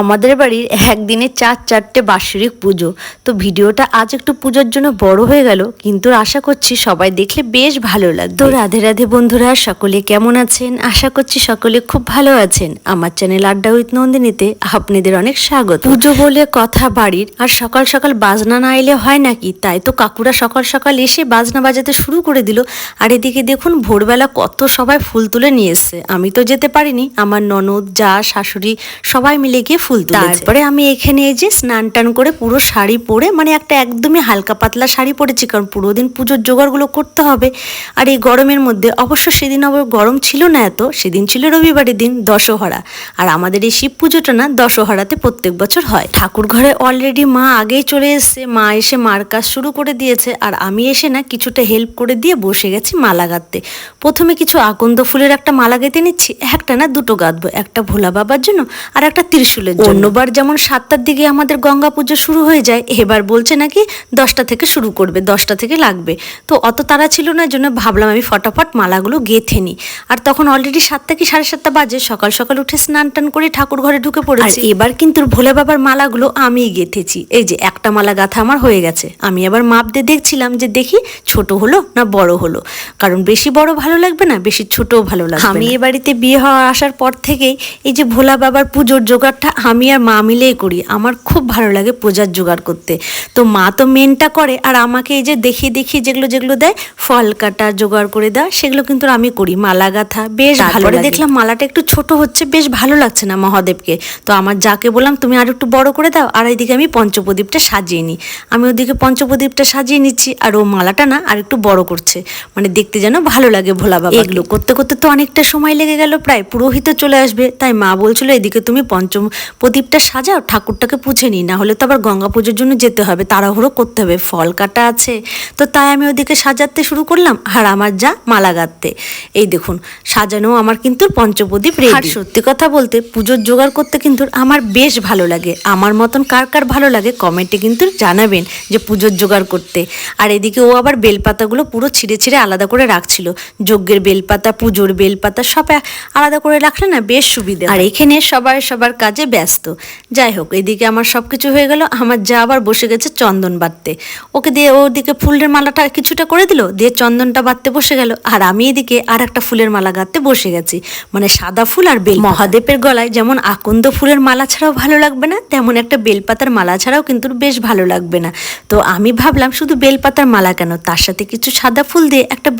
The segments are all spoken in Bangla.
আমাদের বাড়ির একদিনে চার, চারটে বাৎসরিক পুজো। তো ভিডিওটা আজ একটু পুজোর জন্য বড় হয়ে গেল, কিন্তু আশা করছি সবাই দেখলে বেশ ভালো লাগবে। তো রাধে রাধে বন্ধুরা, সকলে কেমন আছেন? আশা করছি সকলে খুব ভালো আছেন। আমার চ্যানেল আড্ডা উইথ নন্দিনীতে আপনাদের অনেক স্বাগত। পুজো বলে কথা বাড়ির, আর সকাল সকাল বাজনা না এলে হয় নাকি? তাই তো কাকুরা সকাল সকাল এসে বাজনা বাজাতে শুরু করে দিল। আর এদিকে দেখুন, ভোরবেলা কত সবাই ফুল তুলে নিয়ে এসছে। আমি তো যেতে পারিনি, আমার ননদ, যা, শাশুড়ি সবাই মিলে গিয়ে ফুল তারপরে আমি এখানে এই যে স্নান টান করে পুরো শাড়ি পরে মানে একটা একদমই হালকা পাতলা শাড়ি পরেছি, কারণ পুরো দিন পুজোর জোগাড়গুলো করতে হবে। আর এই গরমের মধ্যে, অবশ্য সেদিন আবার গরম ছিল না এত, সেদিন ছিল রবিবারের দিন দশহরা। আর আমাদের এই শিব পুজোটা না, দশহরাতে প্রত্যেক বছর হয়। ঠাকুর ঘরে অলরেডি মা আগেই চলে এসছে, মা এসে মার কাজ শুরু করে দিয়েছে। আর আমি এসে না কিছুটা হেল্প করে দিয়ে বসে গেছি মালা গাঁথতে। প্রথমে কিছু আকন্দ ফুলের একটা মালা গেঁথে নিচ্ছি, একটা না দুটো গাঁথবো, একটা ভোলা বাবার জন্য আর একটা ত্রিশূলের অন্যবার যেমন সাতটার দিকে আমাদের গঙ্গা পুজো শুরু হয়ে যায় এবার বলছে নাকি দশটা থেকে শুরু করবে দশটা থেকে লাগবে। তো অত তারা ছিল না জন্য ভাবলাম আমি ফটাফট মালাগুলো গেঁথে নিই। আর তখন অলরেডি সাতটা কি সাড়ে সাতটা বাজে সকাল সকাল উঠে স্নান টান করে ঠাকুর ঘরে ঢুকে পড়েছি। এবার কিন্তু ভোলে বাবার মালাগুলো আমিই গেঁথেছি। এই যে একটা মালা গাঁথা আমার হয়ে গেছে। আমি আবার মাপ দিয়ে দেখছিলাম যে দেখি ছোট হলো না বড় হলো। কারণ বেশি বড় ভালো লাগবে না বেশি ছোটও ভালো লাগবে আমি এ বাড়িতে বিয়ে হওয়া আসার পর থেকেই এই যে ভোলা বাবার পুজোর জোগাড়টা আমি আর মা মিলেই করি। আমার খুব ভালো লাগে পূজার জোগাড় করতে। তো মা তো মেনটা করে আর আমাকে এই যে দেখিয়ে দেখিয়ে যেগুলো যেগুলো দেয় ফল কাটা জোগাড় করে দেওয়া সেগুলো কিন্তু আমি করি। মালা গাঁথা বেশ ভালো। দেখলাম মালাটা একটু ছোট হচ্ছে বেশ ভালো লাগছে না মহাদেবকে। তো আমার যাকে বললাম তুমি আর একটু বড় করে দাও আর এইদিকে আমি পঞ্চপ্রদীপটা সাজিয়ে নিই। আমি ওদিকে পঞ্চপ্রদীপটা সাজিয়ে নিচ্ছি আর ও মালাটা না আর একটু বড় করছে। মানে দেখতে যেন ভালো লাগে ভোলা বাবা এগুলো করতে করতে তো অনেকটা সময় লেগে গেল প্রায় পুরোহিত চলে আসবে। তাই মা বলছিল এদিকে তুমি পঞ্চম প্রদীপটা সাজাও ঠাকুরটাকে পুছে নিই না হলে তো আবার গঙ্গা পুজোর জন্য যেতে হবে তাড়াহুড়ো করতে হবে ফল কাটা আছে। তো তাই আমি ওদিকে সাজাতে শুরু করলাম আর আমার যা মালা গাঁথতে। এই দেখুন সাজানো আমার কিন্তু পঞ্চপ্রদীপ রেডি আর সত্যি কথা বলতে পুজোর জোগাড় করতে কিন্তু আমার বেশ ভালো লাগে। আমার মতন কার কার ভালো লাগে কমেন্টে কিন্তু জানাবেন যে পুজোর জোগাড় করতে। আর এদিকে ও আবার বেলপাতাগুলো পুরো ছিঁড়ে ছিঁড়ে আলাদা করে রাখছিল। যজ্ঞের বেলপাতা পুজোর বেলপাতা সব আলাদা করে রাখলে না বেশ সুবিধা আর এখানে সবাই সবার কাজে ব্যস্ত। যাই হোক, এদিকে আমার সব কিছু হয়ে গেল। আমার যা আবার বসে গেছে চন্দন বাটতে ওকে দিয়ে ওদিকে ফুলের মালাটা কিছুটা করে দিল, দিয়ে চন্দনটা বাটতে বসে গেল। আর আমি এদিকে আর একটা ফুলের মালা গাঁথতে বসে গেছি মানে সাদা ফুল আর বেল মহাদেবের গলায় যেমন আকন্দ ফুলের মালা ছাড়াও ভালো লাগবে না, তেমন একটা বেলপাতার মালা ছাড়াও কিন্তু বেশ ভালো লাগবে না। তো আমি ভাবলাম শুধু বেলপাতার মালা কেন? তার সাথে কিছু সাদা ফুল দিয়ে একটা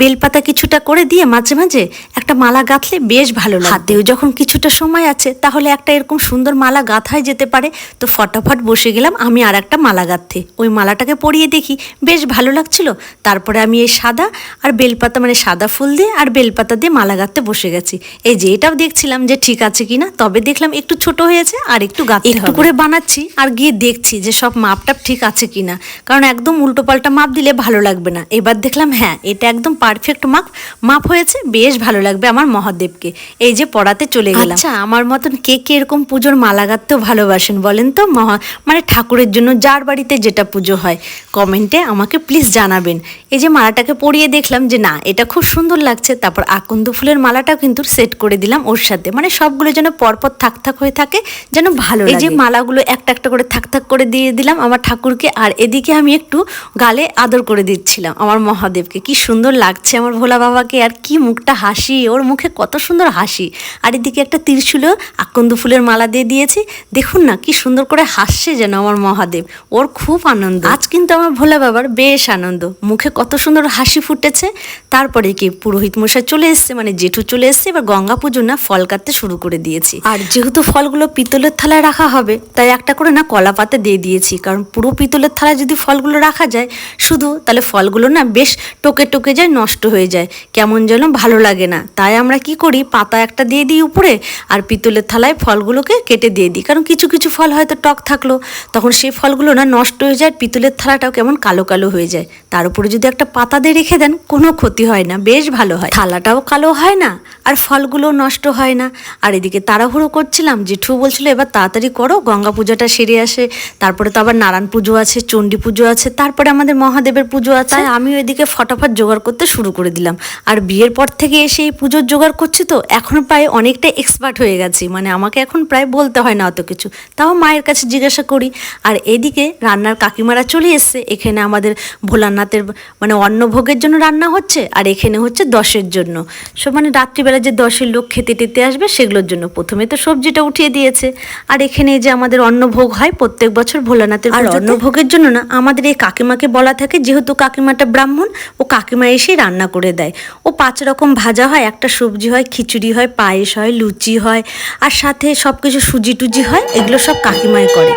বেলপাতা কিছুটা করে দিয়ে মাঝে মাঝে একটা মালা গাঁথলে বেশ ভালো লাগে। হাতেও যখন কিছুটা সময় আছে, তাহলে একটা এরকম সুন্দর মালা গাঁথায় যেতে পারে তো ফটাফট বসে গেলাম আমি আর একটা মালা গাঁথতে। ওই মালাটাকে পরিয়ে দেখি বেশ ভালো লাগছিল। তারপরে আমি এই সাদা আর বেলপাতা মানে সাদা ফুল দিয়ে আর বেলপাতা দিয়ে মালা গাঁথতে বসে গেছি। এই যে এটাও দেখছিলাম যে ঠিক আছে কিনা তবে দেখলাম একটু ছোট হয়েছে আর একটু গাঁথতে একটু করে বানাচ্ছি আর গিয়ে দেখছি যে সব মাপটাপ ঠিক আছে কিনা। কারণ একদম উল্টো পাল্টা মাপ দিলে ভালো লাগবে না। এবার দেখলাম হ্যাঁ এটা একদম পারফেক্ট মাপ। মাপ হয়েছে বেশ ভালো লাগবে আমার মহাদেবকে। এই যে পড়াতে চলে গেলাম। আচ্ছা আমার মতন কে কে এরকম পুজোর মালা গাঁথতেও ভালোবাসেন বলেন তো মহা মানে ঠাকুরের জন্য যার বাড়িতে যেটা পুজো হয় কমেন্টে আমাকে প্লিজ জানাবেন। এই যে মালাটাকে পরিয়ে দেখলাম যে না এটা খুব সুন্দর লাগছে তারপর আকন্দ ফুলের মালাটাও কিন্তু সেট করে দিলাম ওর সাথে। মানে সবগুলো যেন পরপর থাক থাক হয়ে থাকে যেন ভালো এই যে মালাগুলো একটা একটা করে থাক থাক করে দিয়ে দিলাম আমার ঠাকুরকে আর এদিকে আমি একটু গালে আদর করে দিচ্ছিলাম আমার মহাদেবকে। কি সুন্দর লাগছে আমার ভোলা বাবাকে আর কি মুখটা হাসি ওর মুখে কত সুন্দর হাসি। আর এদিকে একটা ত্রিশূলও আকন্দ ফুলের মালা দিয়ে দিয়েছি। দেখুন না, কি সুন্দর করে হাসছে যেন আমার মহাদেব। ওর খুব আনন্দ। আজ কিন্তু আমার ভোলা বাবার বেশ আনন্দ। মুখে কত সুন্দর হাসি ফুটেছে। তারপরে কি পুরোহিত মশাই চলে এসছে মানে জেঠু চলে এসছে, এবার গঙ্গা পুজো না ফল কাটতে শুরু করে দিয়েছি। আর যেহেতু ফলগুলো পিতলের থালায় রাখা হবে, তাই একটা করে না কলা পাতে দিয়ে দিয়েছি। কারণ পুরো পিতলের থালায় যদি ফলগুলো রাখা যায়, শুধু তাহলে ফলগুলো না বেশ টোকে টোকে যায়, নষ্ট হয়ে যায়। কেমন যেন ভালো লাগে না। তাই আমরা কি করি, পাতা একটা দিয়ে দিই উপরে, আর পিতলের থালায় ফলগুলোকে কেটে দিয়ে দিই। কারণ কিছু কিছু ফল হয়তো টক থাকল, তখন সেই ফলগুলো না নষ্ট হয়ে যায়, পিতলের থালাটাও কেমন কালো কালো হয়ে যায়। তার উপরে যদি একটা পাতা দিয়ে রেখে দেন, কোনো ক্ষতি হয় না, বেশ ভালো হয়। থালাটাও কালো হয় না আর ফলগুলো নষ্ট হয় না। আর এদিকে তাড়াহুড়ো করছিলাম জেঠু বলছিল এবার তাড়াতাড়ি করো গঙ্গা পূজাটা সেরে আসে। তারপরে তো আবার নারায়ণ পুজো আছে চণ্ডী পুজো আছে তারপরে আমাদের মহাদেবের পুজো আছে। তাই আমি ওইদিকে ফটাফট জোগাড় করতে শুরু করে দিলাম। আর বিয়ের পর থেকে এসে এই পুজোর জোগাড় করছি তো এখন প্রায় অনেকটা এক্সপার্ট হয়ে গেছি। মানে আমাকে এখন প্রায় বলতে হয় না অত কিছু। তাও মায়ের কাছে জিজ্ঞাসা করি। আর এদিকে রান্নার কাকিমারা চলে এসছে। এখানে আমাদের ভোলানাথের মানে অন্নভোগের জন্য রান্না হচ্ছে আর এখানে হচ্ছে দশের জন্য। সব মানে রাত্রিবেলা যে দশের লোক খেতে টেতে আসবে সেগুলোর জন্য প্রথমে তো সবজিটা উঠিয়ে দিয়েছে। আর এখানে যে আমাদের অন্নভোগ হয় প্রত্যেক বছর ভোলানাথের আর অন্নভোগের জন্য না আমাদের এই কাকিমাকে বলা থাকে যেহেতু কাকিমাটা ব্রাহ্মণ ও কাকিমা এসেই রান্না করে দেয়। ও পাঁচ রকম ভাজা হয় একটা সবজি হয় খিচুড়ি হয় পায়েস হয় লুচি হয় আর সাথে সব কিছু সুজি টুজি হয় এগুলো সব কাকিমাই করে।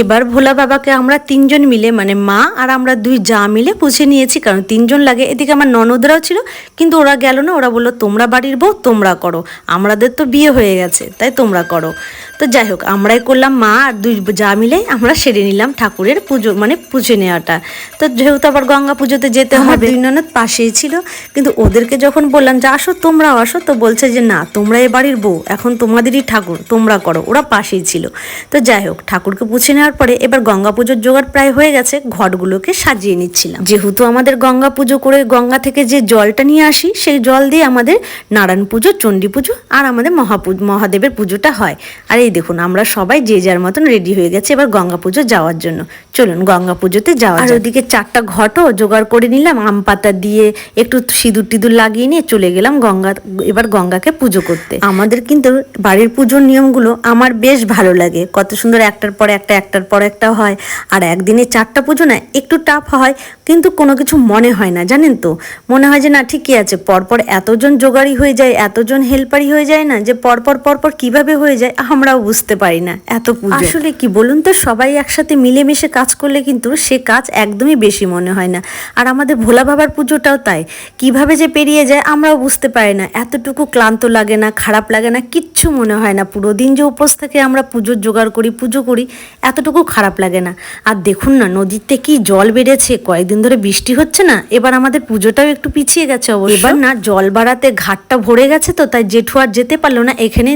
এবার ভোলা বাবাকে আমরা তিনজন মিলে মানে মা আর আমরা দুই যা মিলে পুষে নিয়েছি কারণ তিনজন লাগে। এদিকে আমার ননদরাও ছিল কিন্তু ওরা গেল না ওরা বলল তোমরা বাড়ির বউ তোমরা করো। আমাদের তো বিয়ে হয়ে গেছে তাই তোমরা করো। তো যাই হোক আমরাই করলাম মা আর দুই যা মিলে আমরা সেরে নিলাম ঠাকুরের পুজো মানে পুজো নেওয়াটা। তো যেহেতু আবার গঙ্গা পুজোতে যেতে হবে। দুই ননদ পাশেই ছিল কিন্তু ওদেরকে যখন বললাম যে আসো তোমরাও আসো তো বলছে যে না তোমরা এ বাড়ির বউ এখন তোমাদেরই ঠাকুর তোমরা করো। ওরা পাশেই ছিল। তো যাই হোক ঠাকুরকে পুছে নেওয়ার পরে এবার গঙ্গা পুজোর জোগাড় প্রায় হয়ে গেছে ঘটগুলোকে সাজিয়ে নিচ্ছিলাম। যেহেতু আমাদের গঙ্গা পুজো করে গঙ্গা থেকে যে জলটা নিয়ে আসি সেই জল দিয়ে আমাদের নারায়ণ পুজো চণ্ডী পুজো আর আমাদের মহাপুজ মহাদেবের পুজোটা হয়। আর এই দেখুন আমরা সবাই যে যার মতন রেডি হয়ে গেছে এবার গঙ্গা পুজো যাওয়ার জন্য। চলুন গঙ্গা পুজোতে যাওয়া আর ওদিকে চারটা ঘটও জোগাড় করে নিলাম আম পাতা দিয়ে একটু সিঁদুর টিঁদুর লাগিয়ে নিয়ে চলে গেলাম গঙ্গা এবার গঙ্গাকে পুজো করতে। আমাদের কিন্তু বাড়ির পুজোর নিয়মগুলো আমার বেশ ভালো লাগে। কত সুন্দর একটার পর একটা একটা একটার পর একটা হয়। আর একদিনে চারটা পুজো না একটু টাফ হয়। কিন্তু কোনো কিছু মনে হয় না, জানেন তো? মনে হয় যে, না, ঠিকই আছে, পরপর এতজন জোগাড়ি হয়ে যায়, এতজন হেল্পারি হয়ে যায় না, যে পরপর পরপর কীভাবে হয়ে যায়, আমরাও বুঝতে পারি না, এত আসলে কি বলুন তো, সবাই একসাথে মিলেমিশে কাজ করলে কিন্তু সে কাজ একদমই বেশি মনে হয় না। আর আমাদের ভোলা বাবার পুজোটাও তাই, কীভাবে যে পেরিয়ে যায়, আমরাও বুঝতে পারি না, এতটুকু ক্লান্ত লাগে না, খারাপ লাগে না, কিচ্ছু মনে হয় না, পুরো দিন যে উপোস থেকে, আমরা পুজোর জোগাড় করি, পুজো করি, এতটুকু খারাপ লাগে না। আর দেখুন না, নদীতে কি জল বেড়েছে কয়েকদিন ধরে বৃষ্টি হচ্ছে না এবার আমাদের পুজোটাও একটু পিছিয়ে গেছে অবশ্য। এবার না জল বাড়াতে ঘাটটা ভরে গেছে তো তাই জেঠু আর যেতে পারল না এখানে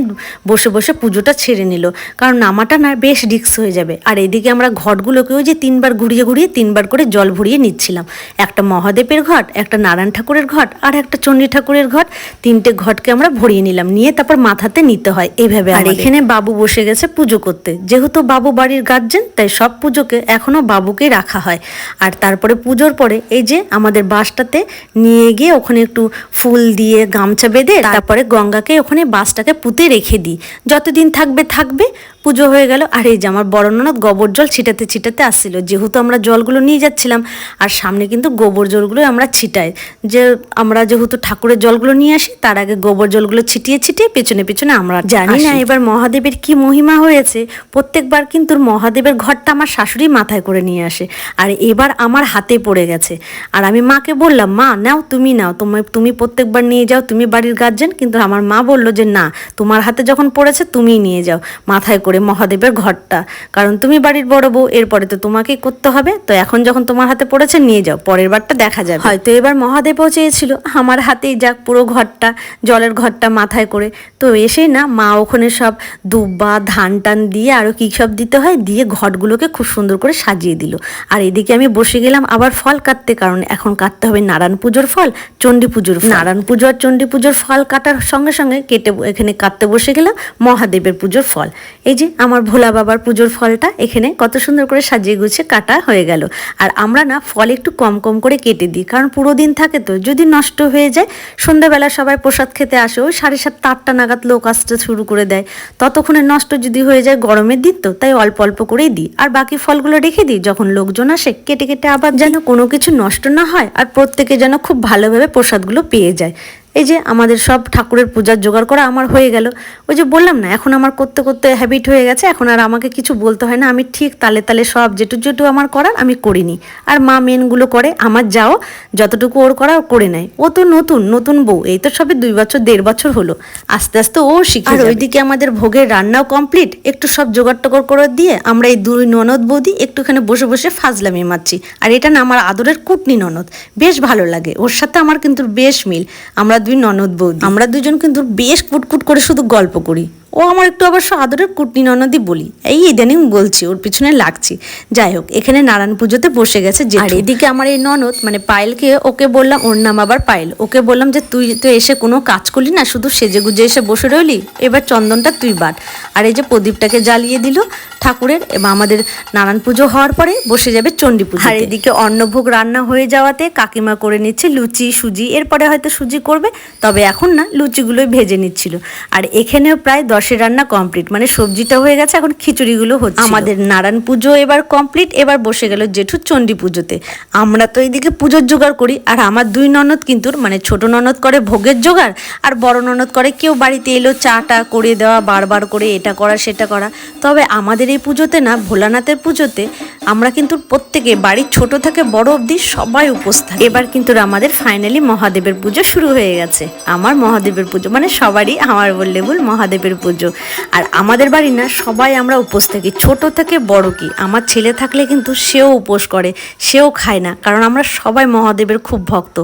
বসে বসে পুজোটা ছেড়ে নিল। কারণ নামাটা না বেশ রিক্স হয়ে যাবে। আর এদিকে আমরা ঘটগুলোকেও যে তিনবার ঘুরিয়ে ঘুরিয়ে তিনবার করে জল ভরিয়ে নিচ্ছিলাম। একটা মহাদেবের ঘট একটা নারায়ণ ঠাকুরের ঘট আর একটা চণ্ডী ঠাকুরের ঘট তিনটে ঘটকে আমরা ভরিয়ে নিলাম। নিয়ে তারপর মাথাতে নিতে হয় এইভাবে আর এখানে বাবু বসে গেছে পুজো করতে। যেহেতু বাবু বাড়ির গার্জেন তাই সব পুজোকে এখনও বাবুকেই রাখা হয়। আর তারপরে পুজোর পরে এই যে আমাদের বাসটাতে নিয়ে গিয়ে ওখানে একটু ফুল দিয়ে গামছা বেঁধে তারপরে গঙ্গাকে ওখানে বাসটাকে পুঁতে রেখে দিই। যতদিন থাকবে থাকবে পুজো হয়ে গেল। আর এই যে আমার বড় ননদ গোবর জল ছিটাতে ছিটাতে আসছিল। যেহেতু আমরা জলগুলো নিয়ে যাচ্ছিলাম আর সামনে কিন্তু গোবর জলগুলো আমরা ছিটাই। যে আমরা যেহেতু ঠাকুরের জলগুলো নিয়ে আসি তার আগে গোবর জলগুলো ছিটিয়ে ছিটিয়ে পেছনে পেছনে আমরা জানি না এবার মহাদেবের কি মহিমা হয়েছে। প্রত্যেকবার কিন্তু মহাদেবের ঘরটা আমার শাশুড়ি মাথায় করে নিয়ে আসে। আর এবার আমার হাতে পড়ে গেছে। আর আমি মাকে বললাম মা নাও তুমি নাও। তোমার তুমি প্রত্যেকবার নিয়ে যাও। তুমি বাড়ির গার্জেন কিন্তু আমার মা বলল যে না তোমার হাতে যখন পড়েছে তুমিই নিয়ে যাও। মাথায় করে মহাদেবের ঘরটা। কারণ তুমি বাড়ির বড় বউ এরপরে তো তোমাকেই করতে হবে। তো এখন যখন তোমার হাতে পড়েছে নিয়ে যাও পরের বারটা দেখা যাবে। হয়তো এবার মহাদেবও চেয়েছিল আমার হাতেই যাক পুরো ঘরটা জলের ঘরটা মাথায় করে। তো এসেই না মা ওখানে সব দুব্বা ধান টান দিয়ে আরও কী সব দিতে হয় দিয়ে ঘটগুলোকে খুব সুন্দর করে সাজিয়ে দিল। আর এদিকে আমি বসে গেলাম আবার ফল কাটতে কারণ এখন কাটতে হবে নারায়ণ পুজোর ফল চণ্ডী পুজোর। নারায়ণ পুজো আর চণ্ডী পুজোর ফল কাটার সঙ্গে সঙ্গে কেটে এখানে কাটতে বসে গেলাম মহাদেবের পুজোর ফল। এই যে আমার ভোলা বাবার পুজোর ফলটা এখানে কত সুন্দর করে সাজিয়ে গুছিয়ে কাটা হয়ে গেল। আর আমরা না ফল একটু কম কম করে কেটে দিই, কারণ পুরো দিন থাকে তো, যদি নষ্ট হয়ে যায়, সন্ধ্যাবেলা সবাই প্রসাদ খেতে আসে, ওই সাড়ে সাতটা, আটটা নাগাদ লোক আসতে শুরু করে দেয়। ততক্ষণে নষ্ট যদি হয়ে যায় গরমের দিন তো, তাই অল্প অল্প করেই দিই। আর বাকি ফলগুলো রেখে দিই, যখন লোকজন আসে, কেটে কেটে আবার যেন কোনো কিছু নষ্ট না হয়, আর প্রত্যেকে যেন খুব ভালোভাবে প্রসাদগুলো পেয়ে যায়। এই যে আমাদের সব ঠাকুরের পূজার জোগাড় করা আমার হয়ে গেল। ওই যে বললাম না এখন আমার করতে করতে হ্যাবিট হয়ে গেছে এখন আর আমাকে কিছু বলতে হয় না। আমি ঠিক তালে তালে সব যেটু যেটু আমার করার আমি করিনি। আর মা মেনগুলো করে আমার যাও যতটুকু ওর করা ও করে নেয়। ও তো নতুন নতুন বউ এই তো সবে দুই বছর দেড় বছর হলো। আস্তে আস্তে ও শিখে আর ওইদিকে আমাদের ভোগের রান্নাও কমপ্লিট একটু সব জোগাড় টোগাড় করে দিয়ে আমরা এই দুই ননদ বৌদি একটুখানে বসে বসে ফাজলামি মারছি। আর এটা না আমার আদরের কুটনি ননদ। বেশ ভালো লাগে। ওর সাথে আমার কিন্তু বেশ মিল। আমরা দুই ননদ বৌদি। আমরা দুজন কিন্তু বেশ কুটকুট করে শুধু গল্প করি। ও আমার একটু অবশ্য আদরের কুটনি ননদই বলি। এই ইদানিং বলছি ওর পিছনে লাগছি। যাই হোক এখানে নারায়ণ পুজোতে বসে গেছে যে আর এদিকে আমার এই ননদ মানে পায়েলকে ওকে বললাম ওর নাম আবার পায়েল। ওকে বললাম যে তুই তো এসে কোনো কাজ করলি না শুধু সেজে গুজে এসে বসে রইলি? এবার চন্দনটা তুই বাট আর এই যে প্রদীপটাকে জ্বালিয়ে দিল ঠাকুরের এবং আমাদের নারায়ণ পুজো হওয়ার পরে বসে যাবে চণ্ডী পুজো আর এদিকে অন্নভোগ রান্না হয়ে যাওয়াতে কাকিমা করে নিচ্ছে লুচি সুজি। এরপরে হয়তো সুজি করবে তবে এখন না লুচিগুলোই ভেজে নিচ্ছিল। আর এখানেও প্রায় দশের রান্না কমপ্লিট মানে সবজিটা হয়ে গেছে, এখন খিচুড়িগুলো হচ্ছে। আমাদের নারায়ণ পুজো এবার কমপ্লিট এবার বসে গেল জেঠু চণ্ডী পুজোতে। আমরা তো এইদিকে পুজোর জোগাড় করি, আর আমার দুই ননদ কিন্তু মানে ছোট ননদ করে ভোগের জোগাড়, আর বড় ননদ করে কেউ বাড়িতে এলো চাটা করে দেওয়া, বারবার করে এটা করা, সেটা করা। তবে আমাদের এই পুজোতে না, ভোলানাথের পুজোতে আমরা কিন্তু প্রত্যেকে, বাড়ির ছোট থেকে বড় অবধি সবাই উপোস এবার কিন্তু আমাদের ফাইনালি মহাদেবের পুজো শুরু হয়ে গেছে। আমার মহাদেবের পুজো মানে সবারই আমার বললে বল মহাদেবের পুজো। আর আমাদের বাড়ি না, সবাই আমরা উপোস থাকি। ছোট থেকে বড় কি? আমার ছেলে থাকলে কিন্তু সেও উপোস করে, সেও খায় না। কারণ আমরা সবাই মহাদেবের খুব ভক্ত।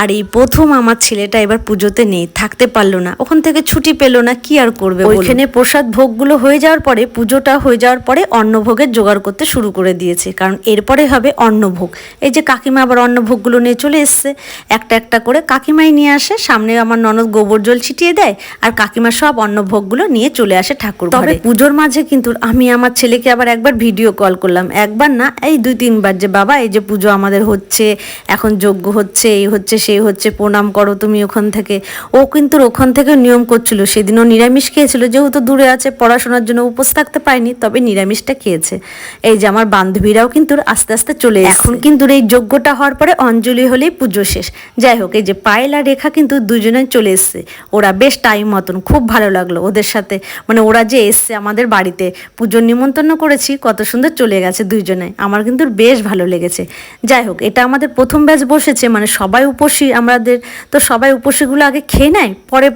আর এই প্রথম আমার ছেলেটা এবার পুজোতে নেই, থাকতে পারল না। ওখান থেকে ছুটি পেল না, কি আর করবে ওইখানে প্রসাদ ভোগগুলো হয়ে যাওয়ার পরে, পুজোটা হয়ে যাওয়ার পরে অন্নভোগের জোগাড় করতে শুরু করে দিয়েছে। কারণ এরপরে হবে অন্নভোগ। এই যে কাকিমা আবার অন্নভোগগুলো নিয়ে চলে এসছে। একটা একটা করে কাকিমাই নিয়ে আসে। সামনে আমার ননদ গোবর জল ছিটিয়ে দেয়। আর কাকিমা সব অন্নভোগগুলো নিয়ে চলে আসে ঠাকুর তবে পুজোর মাঝে কিন্তু আমি আমার ছেলেকে আবার একবার ভিডিও কল করলাম। একবার না এই দুই তিনবার যে বাবা এই যে পুজো আমাদের হচ্ছে এখন যজ্ঞ হচ্ছে এই হচ্ছে সেই হচ্ছে প্রণাম করো তুমি ওখান থেকে। ও কিন্তু ওখান থেকে নিয়ম করছিল। সেদিনও নিরামিষ খেয়েছিল যেহেতু দূরে আছে পড়াশোনার জন্য উপোস থাকতে পারেনি তবে নিরামিষটা খেয়েছে। এই যে আমার বান্ধবীরাও কিন্তু আস্তে আস্তে চলে এখন কিন্তু এই যজ্ঞটা হওয়ার পরে অঞ্জলি হলেই পুজো শেষ। যাই হোক এই যে পায়েল আর রেখা কিন্তু দুজনে চলে এসছে। ওরা বেশ টাইম মতন খুব ভালো লাগল ওদের সাথে মানে ওরা যে এসছে আমাদের বাড়িতে পুজোর নিমন্ত্রণ করেছি কত সুন্দর চলে গেছে দুইজনে। আমার কিন্তু বেশ ভালো লেগেছে। যাই হোক এটা আমাদের প্রথম ব্যাচ বসেছে মানে সবাই উপসী আমাদের তো সবাই উপসীগুলো আগে খেয়ে নেয় পরে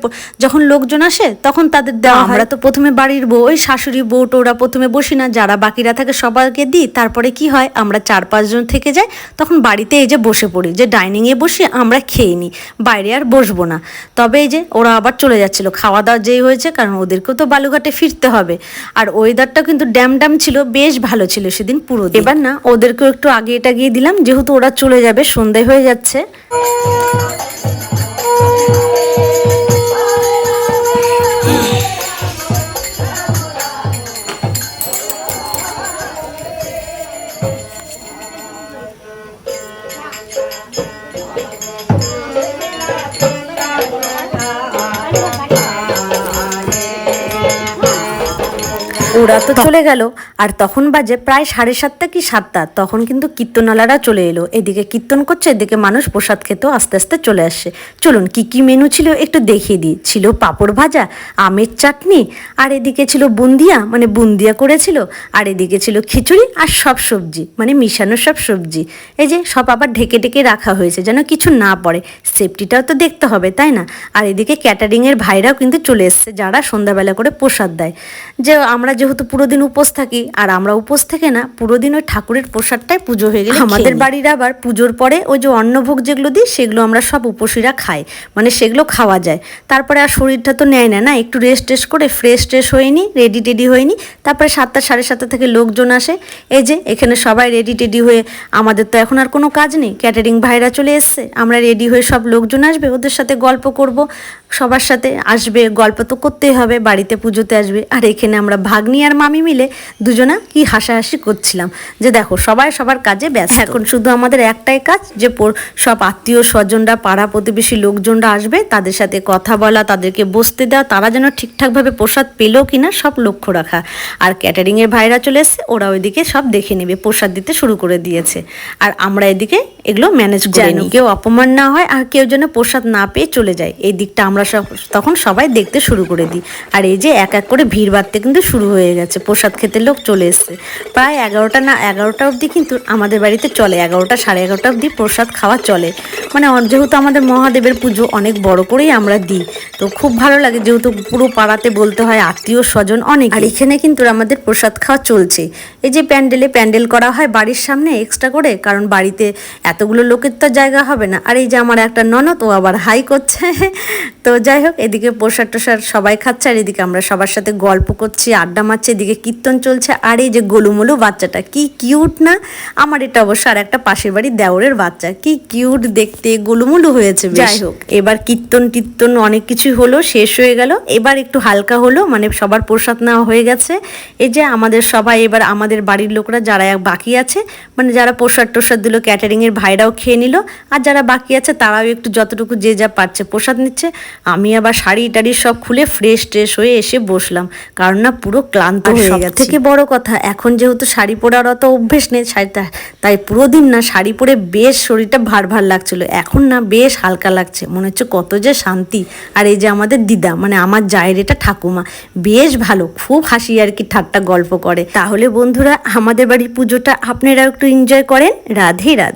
যখন লোকজন আসে তখন তাদের দেওয়া আমরা তো প্রথমে বাড়ির বউ ওই শাশুড়ি বউ টোরা প্রথমে বসি না যারা বাকিরা থাকে সবাইকে দিই তারপরে কি হয় আমরা চার পাঁচজন থেকে যাই তখন বাড়িতে এই যে বসে পড়ি যে ডাইনিংয়ে বসে আমরা খেয়ে নিই বাইরে আর বসবো না। তবে এই যে ওরা আবার চলে যাচ্ছিল খাওয়া দাওয়া যেই হয়েছে কারণ ওদেরকেও তো বালুঘাটে ফিরতে হবে। আর ওয়েদারটা কিন্তু ড্যাম ড্যাম ছিল, বেশ ভালো ছিল সেদিন পুরো এবার না, ওদেরকেও একটু আগে এটা গিয়ে দিলাম, যেহেতু ওরা চলে যাবে সন্ধ্যে হয়ে যাচ্ছে। ওরা তো চলে গেল। আর তখন বাজে প্রায় সাড়ে সাতটা কি সাতটা। তখন কিন্তু কীর্তনালারা চলে এলো। এদিকে কীর্তন করছে, এদিকে মানুষ প্রসাদ খেতেও আস্তে আস্তে চলে আসছে। চলুন, কি কি মেনু ছিল একটু দেখিয়ে দিই। ছিল পাঁপড় ভাজা, আমের চাটনি, আর এদিকে ছিল বুন্দিয়া মানে বুন্দিয়া করেছিল। আর এদিকে ছিল খিচুড়ি আর সব সবজি মানে মিশানো সব সবজি। এই যে সব আবার ঢেকে ঢেকে রাখা হয়েছে, যেন কিছু না পড়ে। সেফটিটাও তো দেখতে হবে, তাই না? আর এদিকে ক্যাটারিংয়ের ভাইরাও কিন্তু চলে এসছে, যারা সন্ধ্যাবেলা করে প্রসাদ দেয়। যে আমরা যেহেতু পুরো দিন উপোস থাকি আর আমরা উপোস থেকে না পুরো দিন ওই ঠাকুরের প্রসাদটাই পুজো হয়ে গেলে আমাদের বাড়ির আবার পুজোর পরে ওই যে অন্নভোগ যেগুলো দিই সেগুলো আমরা সব উপসীরা খাই। মানে সেগুলো খাওয়া যায়। তারপরে আর শরীরটা তো নেয় না না? একটু রেস্ট টেস্ট করে ফ্রেশ ট্রেশ হয়ে নি রেডি টেডি হয়ে নি তারপরে সাতটা সাড়ে সাতটা থেকে লোকজন আসে। এই যে এখানে সবাই রেডি টেডি হয়ে আমাদের তো এখন আর কোনো কাজ নেই। ক্যাটারিং ভাইরা চলে এসছে। আমরা রেডি হয়ে সব লোকজন আসবে ওদের সাথে গল্প করব। সবার সাথে আসবে গল্প তো করতেই হবে বাড়িতে পুজোতে আসবে। আর এখানে আমরা ভাগ্নি মামুনি আর মামি মিলে দুজনা কি হাসাহাসি করছিলাম। যে দেখো সবাই সবার কাজে ব্যস্ত। এখন শুধু আমাদের একটাই কাজ যে সব আত্মীয় স্বজনরা পাড়া প্রতিবেশী লোকজনরা আসবে তাদের সাথে কথা বলা তাদেরকে বসতে দেওয়া তারা যেন ঠিকঠাকভাবে প্রসাদ পেল কিনা সব লক্ষ্য রাখা। আর ক্যাটারিংয়ের ভাইরা চলে এসছে ওরা ওইদিকে সব দেখে নেবে প্রসাদ দিতে শুরু করে দিয়েছে। আর আমরা এদিকে এগুলো ম্যানেজ করে নিই। কেউ অপমান না হয় আর কেউ যেন প্রসাদ না পেয়ে চলে যায়। এই দিকটা আমরা সব তখন সবাই দেখতে শুরু করে দিই। আর এই যে এক এক করে ভিড় বাড়তে কিন্তু শুরু হয়ে গেছে, প্রসাদ খেতে লোক চলে এসছে। প্রায় এগারোটা না, এগারোটা অবধি কিন্তু আমাদের বাড়িতে চলে, এগারোটা, সাড়ে এগারোটা অবধি প্রসাদ খাওয়া চলে। মানে যেহেতু আমাদের মহাদেবের পুজো অনেক বড় করেই আমরা দিই, তো খুব ভালো লাগে যেহেতু পুরো পাড়াতে বলতে হয় আত্মীয় স্বজন অনেক। আর এখানে কিন্তু আমাদের প্রসাদ খাওয়া চলছে। এই যে প্যান্ডেলে প্যান্ডেল করা হয় বাড়ির সামনে এক্সট্রা করে, কারণ বাড়িতে এতগুলো লোকের তো জায়গা হবে না। আর এই যে আমার একটা ননদ, ও আবার হাই করছে। তো যাই হোক, এদিকে প্রসাদ টোসাদ সবাই খাচ্ছে, আর এদিকে আমরা সবার সাথে গল্প করছি, আড্ডা মারছি এদিকে কীর্তন চলছে আর এই যে গোলুমলু বাচ্চাটা কি কিউট না? আমার এটা অবশ্য আর একটা পাশের বাড়ি দেওরের বাচ্চা কি কিউট দেখতে গোলুমলু হয়েছে যাই হোক। এবার কীর্তন টীর্তন অনেক কিছু হলো শেষ হয়ে গেল। এবার একটু হালকা হলো মানে সবার প্রসাদ নেওয়া হয়ে গেছে। এই যে আমাদের সবাই এবার আমাদের বাড়ির লোকরা যারা বাকি আছে মানে যারা প্রসাদ টোসাদ দিল ক্যাটারিং এর ভাইরাও খেয়ে নিল আর যারা বাকি আছে তারাও একটু যতটুকু যে যা পারছে প্রসাদ নিচ্ছে। আমি আবার শাড়ি টাড়ি সব খুলে ফ্রেশ ট্রেশ হয়ে এসে বসলাম কারণ না পুরো ক্লান্ত হয়ে গেছে। থেকে বড় কথা এখন যেহেতু শাড়ি পরার অত অভ্যেস নেই শাড়িটা তাই পুরো দিন না শাড়ি পরে বেশ শরীরটা ভার ভার লাগছিল। এখন না বেশ হালকা লাগছে মনে হচ্ছে কত যে শান্তি। আর এই যে আমাদের দিদা মানে আমার জায়ের এটা ঠাকুমা বেশ ভালো খুব হাসি আর কি ঠাট্টা গল্প করে। তাহলে বন্ধুরা আমাদের বাড়ির পুজোটা আপনারাও একটু এনজয় করেন। রাধে রাধে।